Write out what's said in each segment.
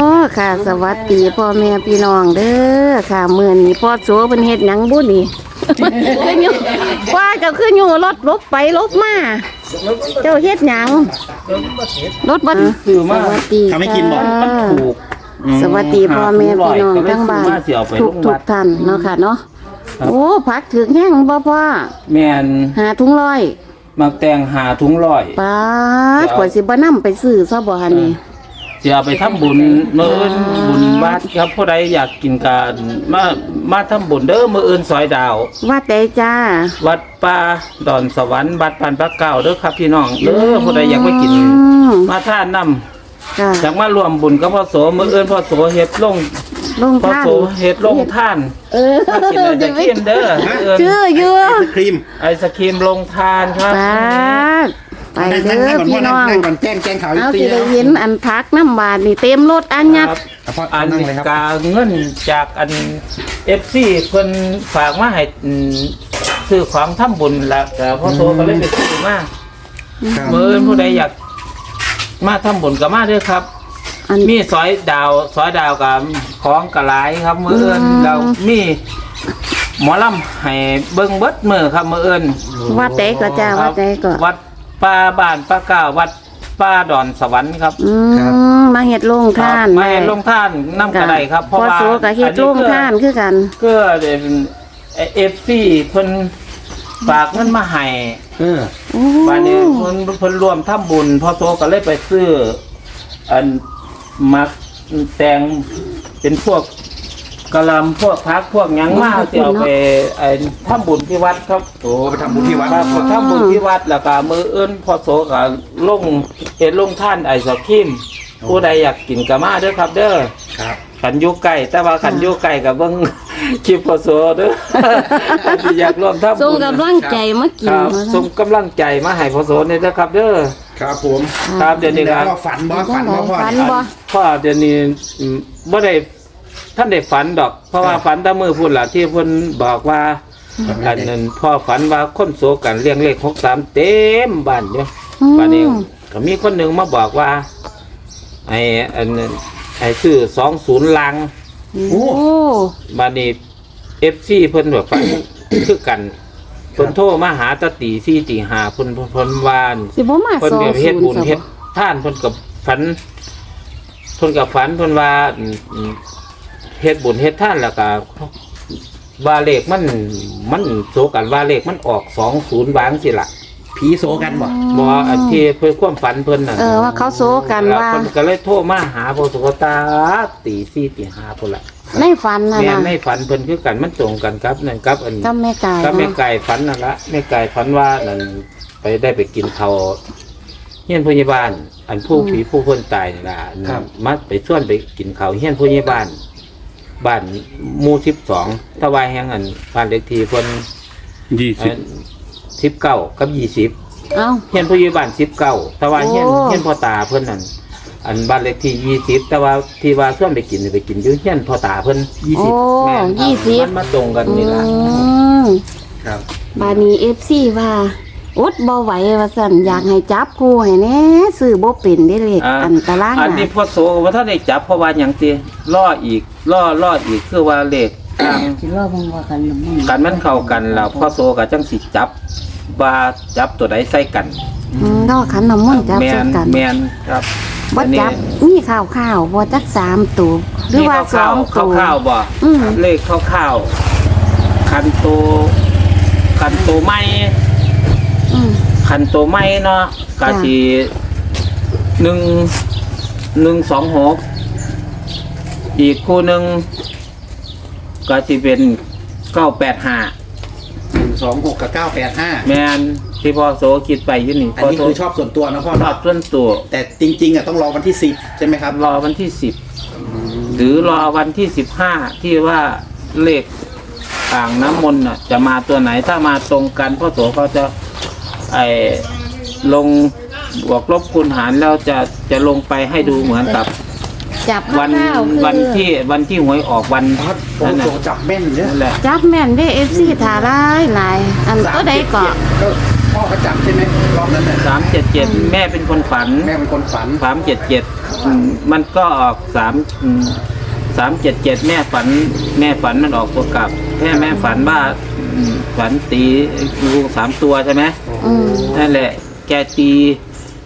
โอ้ค่ะ สวัสดีพ่อแม่พี่น้องเด้อค่ะมื้อนี้พ่อโสเพิ่นเฮ็ดหยังบุนี่คืออยู่ว่าเจ้าคืออยู่รถลบไปลบมาเจ้าเฮ็ดหยังรถบัสคือมาสวัสดีทำให้กินบ่ค่ะถูกสวัสดีพ่อแม่พี่น้องทั้งบ้านเสียวไปทุลกงทุวักดท่านเนาะค่ะเนาะครับโอ้ผักถึงแห้งบ่พ่อแมนหาถุงร้อยมักแต่งหาถุงร้อยป้าดกว่าสิบ่นำไปซื้อซะบ่หั่นนี่ จะเอาไปทำบุญเมื่ออื่นบุญวัดครับผู้ใดอยากกินการมามาทำบุญเด้อมื้ออื่นซอยดาวว่าแต่จ้า วัดป่าดอนสวรรค์วัดปานพระเก่าเด้อครับพี่น้องเด้อผู้ใดอยากไปกินอืมมาท่านนํค่ะอยากมารวมบุญกับพ่อโสมื้ออื่นพ่อโสเฮ็ดลงลงพ่อท่านโสเฮ็ดลงท่าน เออมากินอะไรจะกินเด้อมื้ออื่นชื่ออยู่ไอศครีมไอศครีมลงทานครับป้าด ไปเด้อนั่งๆก่พี่ก่น้องนั่งก่อนแจ้งแจ้งข่าวเอาตีสิได้เห็นอันพักน้ำบาดนี่เต็มรถอันยัดเอาพ่ออันนั่งเลยครับ กาเงินจากอันเอฟซีเพิ่นฝากมาให้อืมซื้อของทำบุญละแต่พ่อโตก็เลยไปซื้อมาครับเมื่อผู้ใดอยากมาทำบุญก็มาเด้อครับ อัน มีสอยดาวสอยดาวกับของกระหลายครับมื้ออื่นอืม เรามีหมอลำให้เบิ่งเบิดมือครับมื้ออื่นวัดใดก็จ้าวัดใดก็ วัด ป้าบ้านป้าก้าววัดป้าดอนสวรรค์ครับอืมมาเฮ็ดโรงท่านมาให้ลงท่านน้ำกระไดครับ เพราะว่าพอโซก็เฮ็ดโรงท่านคือกัน ก็เป็นเอฟซีเพิ่นฝากเงินมาให้เออโอ้วันนี้เพิ่นเพิ่นรวมทำบุญพอโซก็เลยไปซื้อ อันมักแตงเป็นพวก กะหลำพวกพักพวกหยังมาที่เอาไปไอ้ทำบุญที่วัดครับ โอ้ไปทำบุญที่วัดครับทำบุญที่วัดแล้วก็มือเอื้นพอโสก็ลงเฮ็ดลงท่านไอศครีมผู้ใดอยากกินก็มาเด้อครับ เด้อครับ ขันอยุไก่แต่ว่าขันอยุไก่กับเบิ้งคลิปพอโสเด้อที่อยากร่วมทำส่งบุญกำลังใจมากิคนรับว่าส่งกำลังใจมาให้พอโสนี่เด้อครับ เด้อครับผมครับเดี๋ยวนี้ครับพ่อฝันบ่ฝันบ่พ่อฝันบ่พ่อเดี๋ยวนี้อืมบ่ได้ ท่านได้ฝันดอก เพราะว่าฝันแตะมือพุ่นล่ะที่เพิ่นบอกว่าอันนั้นพ่อฝันว่าคนโสกันเรียงเลข63เต็มบ้านอยู่อืมบ้านนี้ก็มีคนหนึ่งมาบอกว่า ไอ้อันนั้นไอ้ชื่อ20ลังโอ้บ้านนี้ FC เพิ่นแบบฝันคือกันเพิ่นโทรมาหาตาตีซี่ตีหาเพิ่นเพิ่นวานสิบ่มาเพิ่นสองก็เฮ็ดศูนบุญย์ซะเฮ็บ่ดท่านเพิ่นกับฝันเพิ่นกับฝันเพิ่นว่าอืมอืม เฮ็ดบุญเฮ็ดท่านแล้วก็ว่าเลขมันมันโซกันว่าเลขมันออกสองศูนย์บางสิล่ะผีโซกันบ่บ่อันที่เพิ่นความฝันเพิ่นน่ะเออว่าเขาโซกันแล้วว่าเพิ่นก็เลยโทรมาหาพอสุกตาตีสี่ตีห้าพุ่นละในฝันน่ะแม่นะนในฝันเพิ่นคือกันมันตรงกันครับนั่นครับ อันก็แม่กายก็แม่เนาะไก่ฝันนั่นละแม่ไก่ฝันว่านั่นไปได้ไปกินเขาวเฮียนพยาบาล อันผู้ผีผู้คนตายนี่ล่ะอันนั้นมาไปชวนไปกินเขาวเฮียนพยาบาล บ้านหมู่สิบสองตะวายแห่งอันบ้านเลขที่เพิ่นยี่สิบสิบเก้ากับยี่สิบเอ้า เฮียนพยาบาลสิบเก้าตะวายเฮียนโอ้ เฮียนพ่อตาเพิ่นนั่นอันบ้านเลขที่ยี่สิบแต่ว่าที่ว่าชวนไปกินนี่ไปกินอยู่เฮียนพ่อตาเพิ่นยี่สิบโอ้แม่นครับยี่สิบมันมาตรงกันนี่ล่ะอืมครับ บานี้ FC ว่า อดบ่ไหวว่าซั่นอยากให้จับคู่ให้แหน่ซื้อบ่เป็นได้เลขอ่าอันตารางอันนี้น่ะพ่อโสว่าถ้าได้จับเพราะว่าอย่างตีล่ออีกล่อล่ออีกคือว่าเลขทาง สิว่าบ่ว่ากันละมึงกันมันเข้ากันแล้วพ่อโสกับจังสิจับว่าจับตัวใดใส่กันอืมดอกขันน้ำมนต์จับแมใส่นกันแมนครับบ่จับมีข้าวข้าวๆบ่จักสามตัวหรือว่าสข้าอวงข้าตัววข้าวๆบ่อืม เลขข้าวข้าวๆคันโตคันโตไม่อืม คันโตไม่เนาะกะจ้ะสิหนึ่งหนึ่งสองหกอีกคู่หนึ่งก็สิเป็นเก้าแปดห้าหนึ่งสองหกกับเก้าแปดห้าแมนที่พ่อโสคิดไปอยี่นี่อันพ่อนี้โสคือชอบส่วนตัวนะพ่อชอเนาะบส่วนตัว แต่จริง ๆอะต้องรอวันที่สิบใช่ไหมครับ รอวันที่สิบหรือรอวันที่สิบห้าที่ว่าเลขอ่างน้ำมนต์น่ะจะมาตัวไหนถ้ามาตรงกันพ่อโสเขาจะ ไอลงบวกลบคูณหารแล้วจะจะลงไปให้ดูเหมือนกับ จับวันข้าวๆคือวันที่วันที่หวยออกวันโอ้นั่นโหน่ะจับแม่นเนี่ยนั่นแหละจับแม่นได้ FC ถ่าหลายหลายอันตัวใดก็ก็พ่อก็จับใช่ไหมรอบนั้นเนี่ยสามเจ็ดเจ็ดแม่เป็นคนฝันแม่เป็นคนฝันสามเจ็ดเจ็ดมันก็ออกสามสามเจ็ดเจ็ดแม่ฝันแม่ฝันมันออกตัวกลับแม่แม่ฝันว่าอืมฝันตีลูกสามตัวใช่ไหม อืมนั่นแหละ แกตี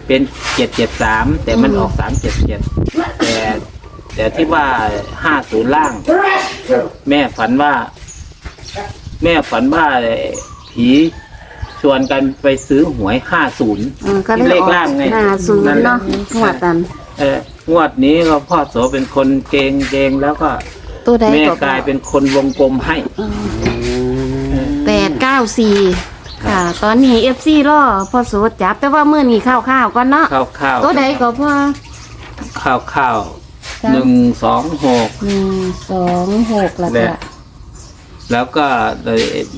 เป็นเจ็ดเจ็ดสามแต่มันออกสามเจ็ดเจ็ดแต่แต่ที่ว่าห้าศูนย์ล่าง แม่ฝันว่า แม่ฝันว่าผีชวนกันไปซื้อหวยห้าศูนย์อืมก็เลยเลอขอกล่างไงหน้าศูนนั่นย์แหละเนาะหัวตันเอองวดนี้ก็พ่อโสเป็นคนเกงเกงแล้วก็ตัวใดแม่ก็กลายเป็นคนวงกลมให้แปดเก้าสี่ ค่ะ ตอนนี้เอฟซีล่อพอโสดจับ แต่ว่าเมื่อนี้ข้าวข้าวๆก่อนเนาะข้าวข้าวตัวใดก็พอข้าวข้าวหนึ่งสองหกหนึ่งสองหกแล้วและก็แล้วก็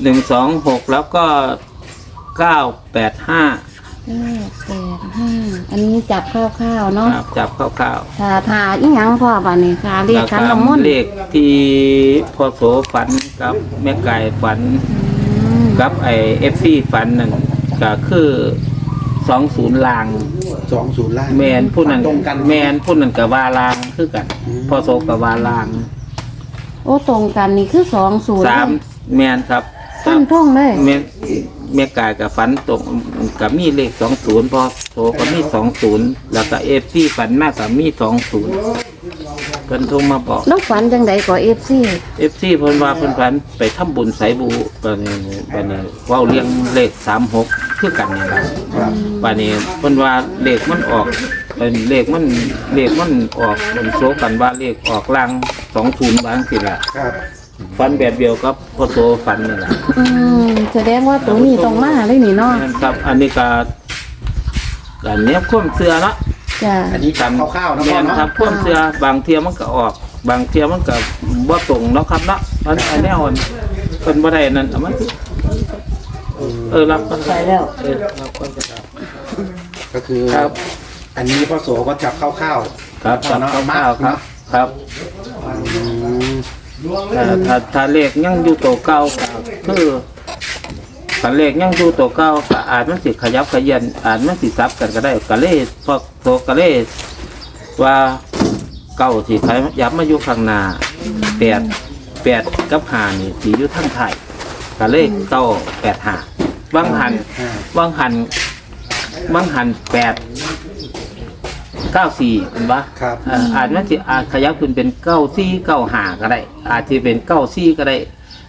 หนึ่งสองหกแล้วก็เก้าแปดห้าเก้าแปดห้าอันนี้จับข้าวข้าวๆเนาะจับข้าวข้าวทาทาอีหยังพ่อบ้านนี้ค่ะเรียกขันละมุนเลขที่พ่อโสฝันกับแม่ไก่ฝัน อืม กับไอเอฟซีฝันนั่นก็คือสองศูนย์ลาง สองศูนย์ล่างแมนผู้นั้นตรงกันแมนผู้นั้นกับวาลางคือกันอืมพอโซกับวาลางโอ้ตรงกันนี่คือสองศูนย์สามแมนครับต้นท่องเลยแมนแม่กายกับฝันตรงกับมีเลขสองศูนย์พอโซก็มีสองศูนย์แล้วก็เอฟซีฝันมากกับมีสองศูนย์ เพิ่นโทรมาบอกน้องฝันจังใดก็เอฟซีเอฟซีเพิ่นว่าเพิ่นฝันไปทำบุญไสบูปานนี้ปานนี้เว้าเรียงเลขสามหกคือกันนี่ล่ะครับป่านนี้เพิ่นว่าเลขมันออกเป็นเลขมันเลขมันออกมันโซกันว่าเลขออกล่างสองศูนย์บางสิล่ะครับฟันแบบเดียวกับพอโซฟันนี่ล่ะอืมแสดงว่าตัวนี้ตรงมาเลยนี่เนาะนั่นครับ อันนี้ก็อันเนี้ยความเสือเนาะ จ้ะ อันนี้จับคร่าวๆนะพ่แม่อนเนาะครับความเสือบางเทียมันก็ออก บางเทียมันก็บ่ตรงเนาะครับเนาะอันอันแนวมันเพิ่นบ่ได้นั่นเอามันเออรับก็ได้แล้ว เออรับก็ได้ก็คือครับอันนี้พ่อโสก็จับคร่าวๆครับพ่อจับเนาะข้าวๆครับครับอืมถ้าถ้าถ้าเลขยังอยู่ตัวเก่าก็คือ ถ้าเลขยังอยู่ตัวเก่าก็อาจมันสิขยับขยันอาจมันสิซับกันก็ได้ก็เลยพอโตก็เลยว่าเก่าสิขยับมาอยู่ข้างหน้าแปดแปดกับหานี่สิอยู่ทางไทายก็เลยเก้าแปดหาบางหันอ่าบางหันบางหันแปดเก้าสี่เป็นปะครับเอ่ออาจมันจะอาจขยับขึ้นเป็นเก้าซี่เก้าหาก็ได้ อาจจะเป็นเก้าซี่ก็ได้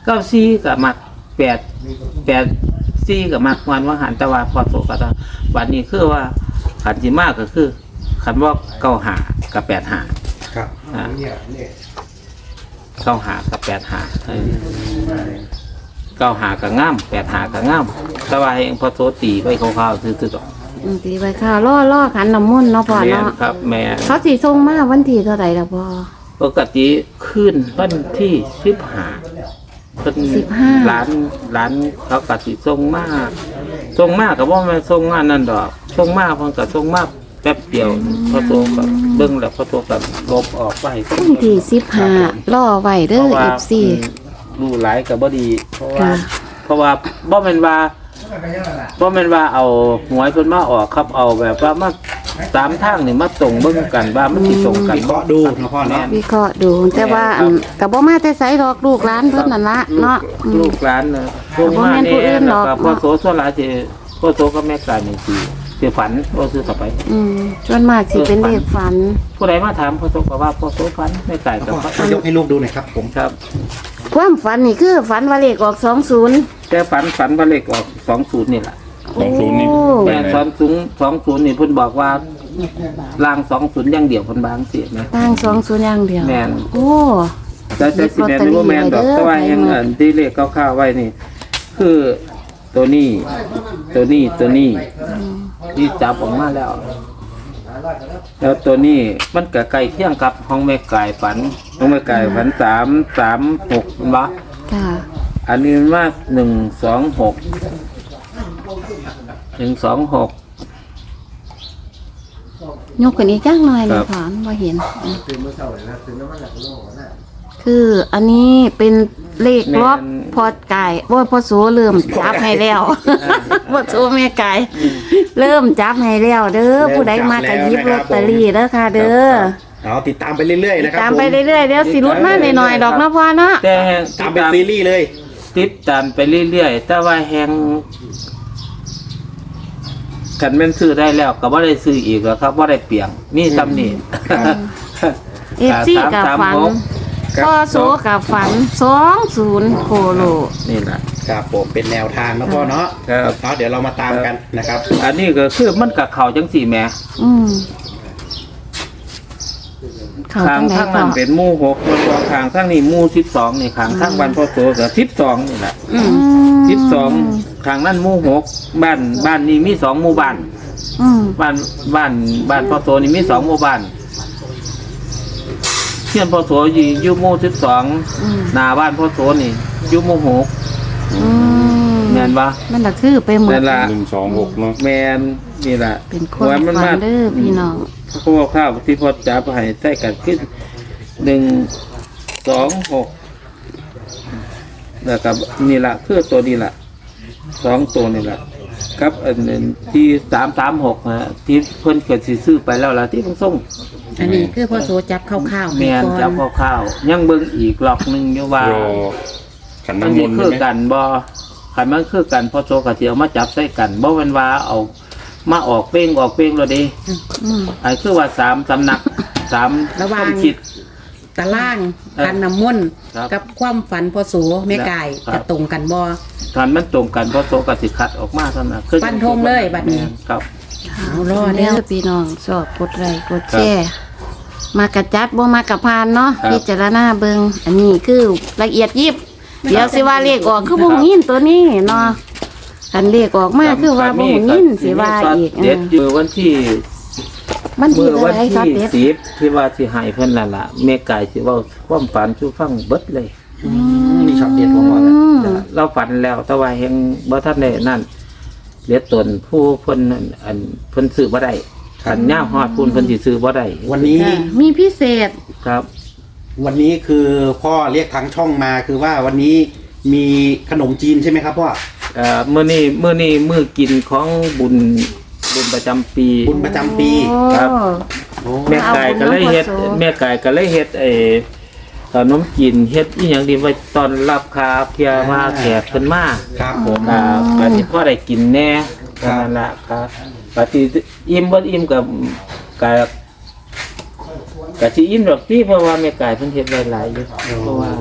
เก้าซี่กับมักแปดแปด ซี่กับมักวันว่าหันแตะวันพอโสกับวันนี้คือว่าขันจิมากก็คือขันว่าเก้าหากับแปดหาครับอ่าเก้าหากับแปดหาเออเก้าหากับง่ามแปดหากับง่ามแต่ว่าเองพอโสตีไปคร่าวๆคือๆดอกอืมตีไปข้าวล่อล่อขันน้ำมุนต์เนาะพ่อแม่นเนาะครับแม่เขาสีทรงมาวันที่เท่าไหร่ละพ่อปกติขึ้นวันที่สิบห้า เป็น15ร้านร้านเขากติส่งมากส่งมากกับว่ามันส่งงานนั่นดอกส่งมากเพิ่นก็ส่งมากแป๊บเดียวพอโตกับเบิ่งแล้วพอโตกับลบออกไปวันที่สิบห้าล่อไว้เด้เพอราะว่าเอฟซีรู้หลายกับบ่ดี เพราะว่าค่ะ เพราะว่าบ่แม่นว่าบ่แม่นว่าเอาหวยเพิ่นมาออกครับเอาแบบว่ามา ตามทางนี่มาตรงเบิ่งกันว่ามันสิตรงกันวิเคราะห์ดูนะพ่อเนาะ วิเคราะห์ดู แต่ว่าอันกับบ่มาแต่ไสดอกลูกร้านเพิ่นนั่นละเนาะอืม ลูกหลานน่ะลงมาบ่แม่นผู้เนี่อื่ยนหรแล้อวก ก็พ่อโสส่วนหลายสิพ่อโสก็แม่กายนี่สิสิฝันพ่อซื้อต่อไป อืมส่วนมากสิเป็นเลขฝัน ผู้ใดมาถามพ่อโสก็ว่าพ่อโสฝันแม่กายก็พ่อฝันยกให้ลูกดูหน่อยครับผม ครับ ความฝันนี่คือฝันว่าเลขออกสองศูนย์แต่ฝันฝันว่าเลขออก20นี่แหละ โอ้แม่20 20นี่เพิ่นบอกว่าลาง20อย่างเดียวเพิ่นบางเสียนะ ตั้งสองศูนย์อย่างเดียวแม่น โอ้ แต่แต่สิแม่นหรือบ่แม่นดอกแต่ว่ายังอันที่เลขคร่าวๆไว้นี่ คือตัวนี้ ตัวนี้ตัวนี้ที่จับออกมาแล้ว แล้วตัวนี้มันก็ใกล้เคียงกับห้องแม่ไก่ฝันห้องแม่ไก่ฝันสามสามหกเห็นปะค่ะ อันนี้มันว่าหนึ่งสองหก หนึ่งสองหก ยกกันอีกจังหน่อยครันะบผ่านว่าเห็นอืมคืออันนี้เป็นเลขแม่ล็อกนพอไก่ว่าพอโสเริ่มจับให้แล้ว พอโสแม่ไก่เริ่มจับให้แล้วเด้อผู้ใดมากระยิบลอตเตอรี่เด้อค่ะ เด้อเอาติดตามไปเรื่อยๆนะครับตามไปผเรื่อยๆเดี๋ยวสิรุดมาหน่อยๆดอกนะพ่อเนาะแต่แฮงตามเป็นซีรีส์เลย ติดตามไปเรื่อยๆ แต่ว่าแฮง กันแม่นซื้อได้แล้วก็บ่ได้ซื้ออีกแล้วครับบ่ได้เปลี่ยงนี่ซ้ำนี่เอฟซีกับฝันครับพ่อโสกับฝันสองศูนย์โคโล นี่แหละ ครับผมเป็นแนวทางนะพ่อเนาะครับ เอาเดี๋ยวเรามาตามกันนะครับ อันนี้ก็คือมันกับเขาจังสี่แหม่อืมเขาทางจังไหนข้างพ่อนั้นเป็นหมู่หกแล้วก็ทางข้างนี้หมู่สิบสองนี่ทางข้างบ้านพ่อโตก็สิบสองนี่แหละ อืม สิบสอง ทางนั้นหมู่หกบ้านบ้านนี้มีสองหมู่บ้านอืมบ้านบ้านบ้านพ่อโตนี่มีสองหมู่บ้านเพื่อนพ่อโตอยู่อยู่หมู่สิบสองอืมหน้าบ้านพ่อโตนี่อยู่หมู่หกอืมแม่นปะ มันละคือไปหมด นั่นละหนึ่งสองหกเนาะแมนนี่แหละเป็นความมันฝัมานเด้อพี่น้องพวกข้าวที่พ่อจับให้ใส่กันขึ้นหนึ่งสองหกแล้วก็นี่แหละคือตัวนี้แหละ สองตัวนี่แหละครับอันนั้นที่สามสามหกนะที่เพิ่นเกิดสิซื้อไปแล้วล่ะที่เพิ่งส่งอันนี้คือพ่อโสจับคร่าวๆแมให้นก่อนจับข้าวๆยังเบิ่งอีกหลอกหนึงอยู่ว่ารอขันมันน้ำมสินต์คืได้อไหมกันบ่คันมันคือกันพอโซกะสิเอามาจับใส่กันบ่แม่นว่าเอามาออกเป้งออกเป้งแล้วเดิอืมไอ้คือว่าสามสำนักสามระหว่าง ความคิด ตารางเออคันน้ำมนต์ครับ กับความฝันพ่อโสแม่ไก่ครับจะตรงกันบ่ตอนมันตรงกันพอโซกะสิคัดออกมาเท่านั้นคือฟันธงเลยบัดนี้ ครับ เอารอเด้แล้อวพี่น้องชอบกดไลค์กดแชร์มากระจัดบ่มากระพานเนาะพิจารณาเบิงอันนี้คือละเอียดยิบ เดี๋ยวสิว่าเลขออกคือบ่หูยินตัวนี้เนาะคันเลขออกมาคือว่าบ่หูยินสิว่าอีกเด็ดอยู่วันที่ มันที่เมื่ออะวันไรครับที่เด็ดสิบที่ว่าสิให้เพิ่นนั่นล่ะแม่ไก่สิเว้าความฝันสู่ฟังเบิดเลยนี่ช็อตเด็ดของพ่อนะอืมเราฝันแล้วแต่ว่ายังบ่ทันได้นั่นเหลือตนผู้เพิ่นนั่นอันเพิ่นซื้อบ่ได้ขันย่าฮอดพุ่นเพิ่นสิซื้อบ่ได้วันนี้มีพิเศษ ครับ วันนี้คือพ่อเรียกทางช่องมาคือว่าวันนี้มีขนมจีนใช่ไหมครับพ่อ เอ่อมื้อนี้มื้อนี้มื้อกินของบุญ บุญประจำปี บุญประจำปีครับ โอ้แม่ไก่ก็เลยเฮ็ดเอาบุญมาโปรโมทแม่ไก่ก็เลยเฮ็ดไอ้ขนมจีนเฮ็ดอีหยังดีไว้ตอนรับคาเพียมาแขกเพิ่นมาครับผม อ่าบัดนี้พอได้กินแน่ครับ นั่นล่ะครับบัดนี้อิ่มบ่อิ่มกับกกะสิอิ่มดอกติเพราะว่าแม่ไก่เพิ่นเฮ็ดไว้หลายอยู่เพราะว่า